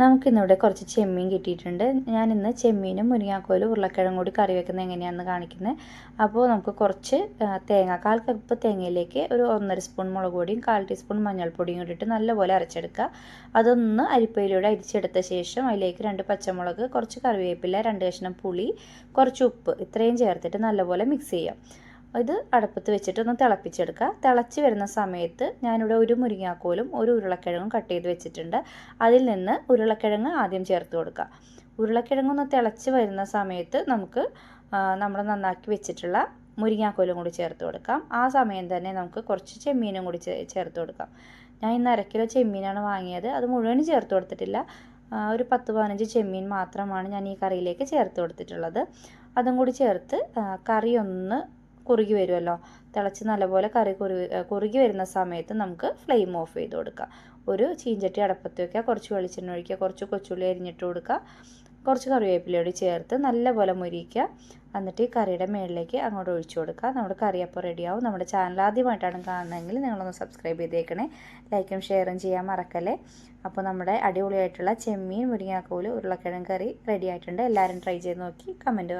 നമുക്കിന്നിവിടെ കുറച്ച് ചെമ്മീൻ കിട്ടിയിട്ടുണ്ട്. ഞാൻ ഇന്ന് ചെമ്മീനും മുരിങ്ങാക്കോലും ഉരുളക്കിഴങ്ങും കൂടി കറി വെക്കുന്നത് എങ്ങനെയാണെന്ന് കാണിക്കുന്നത് അപ്പോൾ നമുക്ക് കുറച്ച് തേങ്ങ കാൽ കപ്പ് തേങ്ങയിലേക്ക് ഒരു ഒന്നര സ്പൂൺ മുളക് പൊടിയും കാൽ ടീസ്പൂൺ മഞ്ഞൾപ്പൊടിയും കൂടിയിട്ട് നല്ലപോലെ അരച്ചെടുക്കുക. അതൊന്ന് അരിപ്പയിലൂടെ അരിച്ചെടുത്ത ശേഷം അതിലേക്ക് രണ്ട് പച്ചമുളക് കുറച്ച് കറിവേപ്പില രണ്ട് കഷ്ണം പുളി കുറച്ച് ഉപ്പ് ഇത്രയും ചേർത്തിട്ട് നല്ലപോലെ മിക്സ് ചെയ്യാം. ഇത് അടുപ്പത്ത് വെച്ചിട്ട് ഒന്ന് തിളപ്പിച്ചെടുക്കുക. തിളച്ച് വരുന്ന സമയത്ത് ഞാനിവിടെ ഒരു മുരിങ്ങാക്കോലും ഒരു ഉരുളക്കിഴങ്ങും കട്ട് ചെയ്ത് വെച്ചിട്ടുണ്ട്. അതിൽ നിന്ന് ഉരുളക്കിഴങ്ങ് ആദ്യം ചേർത്ത് കൊടുക്കുക. ഉരുളക്കിഴങ്ങൊന്ന് തിളച്ച് വരുന്ന സമയത്ത് നമുക്ക് നമ്മൾ നന്നാക്കി വെച്ചിട്ടുള്ള മുരിങ്ങാക്കോലും കൂടി ചേർത്ത് കൊടുക്കാം. ആ സമയം തന്നെ നമുക്ക് കുറച്ച് ചെമ്മീനും കൂടി ചേർത്ത് കൊടുക്കാം. ഞാൻ ഇന്ന് അര കിലോ ചെമ്മീനാണ് വാങ്ങിയത്. അത് മുഴുവൻ ചേർത്ത് കൊടുത്തിട്ടില്ല. ഒരു പത്ത് പതിനഞ്ച് ചെമ്മീൻ മാത്രമാണ് ഞാൻ ഈ കറിയിലേക്ക് ചേർത്ത് കൊടുത്തിട്ടുള്ളത്. അതും കൂടി ചേർത്ത് കറി ഒന്ന് കുറുകി വരുമല്ലോ തിളച്ച് നല്ലപോലെ കറി കുറുകി കുറുകി വരുന്ന സമയത്ത് നമുക്ക് ഫ്ലെയിം ഓഫ് ചെയ്ത് കൊടുക്കാം. ഒരു ചീഞ്ചട്ടി അടപ്പത്ത് വയ്ക്കുക കുറച്ച് വെളിച്ചെണ്ണ ഒഴിക്കുക കുറച്ച് കൊച്ചുള്ളി അരിഞ്ഞിട്ട് കൊടുക്കുക. കുറച്ച് കറിവേപ്പിലയോട് ചേർത്ത് നല്ലപോലെ മുരിക്കുക. എന്നിട്ട് ഈ കറിയുടെ മുകളിലേക്ക് അങ്ങോട്ട് ഒഴിച്ചു കൊടുക്കുക. നമ്മുടെ കറി അപ്പോൾ റെഡിയാവും. നമ്മുടെ ചാനൽ ആദ്യമായിട്ടാണ് കാണുന്നതെങ്കിൽ നിങ്ങളൊന്ന് സബ്സ്ക്രൈബ് ചെയ്തേക്കണേ. ലൈക്കും ഷെയറും ചെയ്യാൻ മറക്കല്ലേ. അപ്പോൾ നമ്മുടെ അടിപൊളിയായിട്ടുള്ള ചെമ്മീൻ മുരിങ്ങാക്കോൽ ഉരുളക്കിഴങ്ങ് കറി റെഡി ആയിട്ടുണ്ട് എല്ലാവരും ട്രൈ ചെയ്ത് നോക്കി കമന്റ്